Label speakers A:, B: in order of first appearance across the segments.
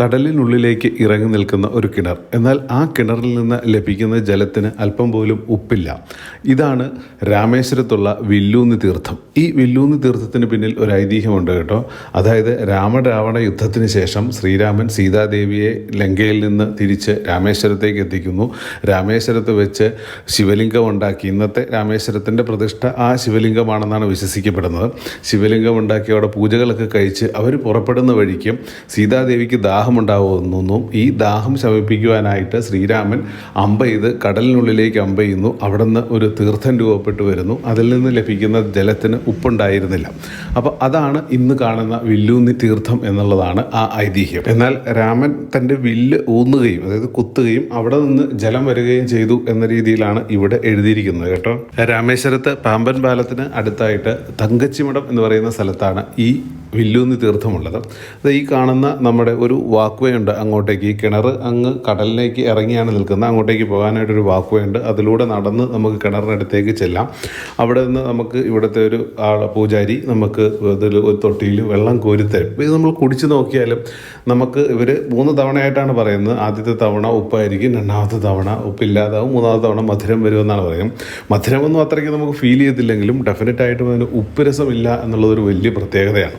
A: കടലിനുള്ളിലേക്ക് ഇറങ്ങി നിൽക്കുന്ന ഒരു കിണർ. എന്നാൽ ആ കിണറിൽ നിന്ന് ലഭിക്കുന്ന ജലത്തിന് അല്പം പോലും ഉപ്പില്ല. ഇതാണ് രാമേശ്വരത്തുള്ള വില്ലൂന്ന് തീർത്ഥം. ഈ വില്ലൂന്ന് തീർത്ഥത്തിന് പിന്നിൽ ഒരു ഐതിഹ്യമുണ്ട് കേട്ടോ. അതായത് രാമരാവണ യുദ്ധത്തിന് ശേഷം ശ്രീരാമൻ സീതാദേവിയെ ലങ്കയിൽ നിന്ന് തിരിച്ച് രാമേശ്വരത്തേക്ക് എത്തിക്കുന്നു. രാമേശ്വരത്ത് വെച്ച് ശിവലിംഗം ഉണ്ടാക്കി. ഇന്നത്തെ രാമേശ്വരത്തിന്റെ പ്രതിഷ്ഠ ആ ശിവലിംഗമാണെന്നാണ് വിശ്വസിക്കപ്പെടുന്നത്. ശിവലിംഗം ഉണ്ടാക്കി അവിടെ പൂജകളൊക്കെ കഴിച്ച് അവർ പുറപ്പെടുന്ന വഴിക്ക് സീതാദേവിക്ക് ദാഹമുണ്ടാവുമെന്നും ഈ ദാഹം ശമിപ്പിക്കുവാനായിട്ട് ശ്രീരാമൻ അമ്പ ചെയ്ത് കടലിനുള്ളിലേക്ക് അമ്പ ചെയ്യുന്നു. അവിടെ നിന്ന് ഒരു തീർത്ഥം രൂപപ്പെട്ടു വരുന്നു. അതിൽ നിന്ന് ലഭിക്കുന്ന ജലത്തിന് ഉപ്പുണ്ടായിരുന്നില്ല. അപ്പോൾ അതാണ് ഇന്ന് കാണുന്ന വില്ലൂന്നി തീർത്ഥം എന്നുള്ളതാണ് ആ ഐതിഹ്യം. എന്നാൽ രാമൻ തന്റെ വില്ല് ഊന്നുകയും അതായത് കുത്തുകയും അവിടെ നിന്ന് ജലം വരികയും ചെയ്തു എന്ന രീതിയിലാണ് ഇവിടെ എഴുതിയിരിക്കുന്നത് കേട്ടോ. രാമേശ്വരത്ത് പാമ്പൻ പാലത്തിന് അടുത്തായിട്ട് തങ്കച്ചിമഠം എന്ന് പറയുന്ന സ്ഥലത്താണ് ഈ വില്ലൂന്നി തീർത്ഥമുള്ളത്. അത് ഈ കാണുന്ന നമ്മുടെ ഒരു വാക്വേ ഉണ്ട് അങ്ങോട്ടേക്ക്. ഈ കിണർ അങ്ങ് കടലിലേക്ക് ഇറങ്ങിയാണ് നിൽക്കുന്നത്. അങ്ങോട്ടേക്ക് പോകാനായിട്ടൊരു വാക്വേ ഉണ്ട്. അതിലൂടെ നടന്ന് നമുക്ക് കിണറിനടുത്തേക്ക് ചെല്ലാം. അവിടെ നിന്ന് നമുക്ക് ഇവിടുത്തെ ഒരു പൂജാരി നമുക്ക് ഇതിൽ ഒരു തൊട്ടിയിൽ വെള്ളം കോരിത്തരും. ഇത് നമ്മൾ കുടിച്ച് നോക്കിയാലും നമുക്ക് ഇവർ മൂന്ന് തവണയായിട്ടാണ് പറയുന്നത്. ആദ്യത്തെ തവണ ഉപ്പായിരിക്കും രണ്ടാമത്തെ തവണ ഉപ്പില്ലാതാവും മൂന്നാമത്തെ തവണ മധുരം വരുമെന്നാണ് പറയുന്നത്. മധുരമൊന്നും അത്രയ്ക്ക് നമുക്ക് ഫീൽ ചെയ്തില്ലെങ്കിലും ഡെഫിനറ്റായിട്ടും അതിന് ഉപ്പ് രസമില്ല എന്നുള്ളതൊരു വലിയ പ്രത്യേകതയാണ്.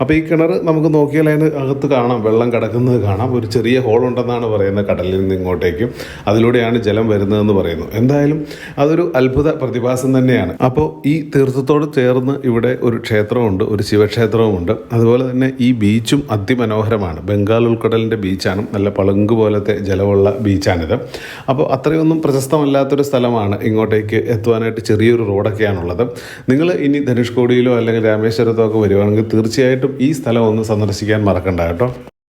A: അപ്പോൾ ഈ കിണർ നമുക്ക് നോക്കിയാൽ അതിന് അകത്ത് കാണാം വെള്ളം കിടക്കുന്നത് കാണാം. ഒരു ചെറിയ ഹോൾ ഉണ്ടെന്നാണ് പറയുന്നത് കടലിൽ നിന്ന് ഇങ്ങോട്ടേക്ക്. അതിലൂടെയാണ് ജലം വരുന്നതെന്ന് പറയുന്നു. എന്തായാലും അതൊരു അത്ഭുത പ്രതിഭാസം തന്നെയാണ്. അപ്പോൾ ഈ തീർത്ഥത്തോട് ചേർന്ന് ഇവിടെ ഒരു ക്ഷേത്രമുണ്ട് ഒരു ശിവക്ഷേത്രവുമുണ്ട്. അതുപോലെ തന്നെ ഈ ബീച്ചും അതിമനോഹരമാണ്. ബംഗാൾ ഉൾക്കടലിന്റെ ബീച്ചാണ്. നല്ല പളുങ്ക് പോലത്തെ ജലമുള്ള ബീച്ചാണിത്. അപ്പോൾ അത്രയൊന്നും പ്രശസ്തമല്ലാത്തൊരു സ്ഥലമാണ് ഇങ്ങോട്ടേക്ക് എത്തുവാനായിട്ട് ചെറിയൊരു റോഡൊക്കെയാണുള്ളത് നിങ്ങൾ ഇനി ധനുഷ്കോടിയിലോ അല്ലെങ്കിൽ രാമേശ്വരത്തോ ഒക്കെ വരുവാണെങ്കിൽ ഈ സ്ഥലം ഒന്ന് സന്ദർശിക്കാൻ മറക്കണ്ട കേട്ടോ.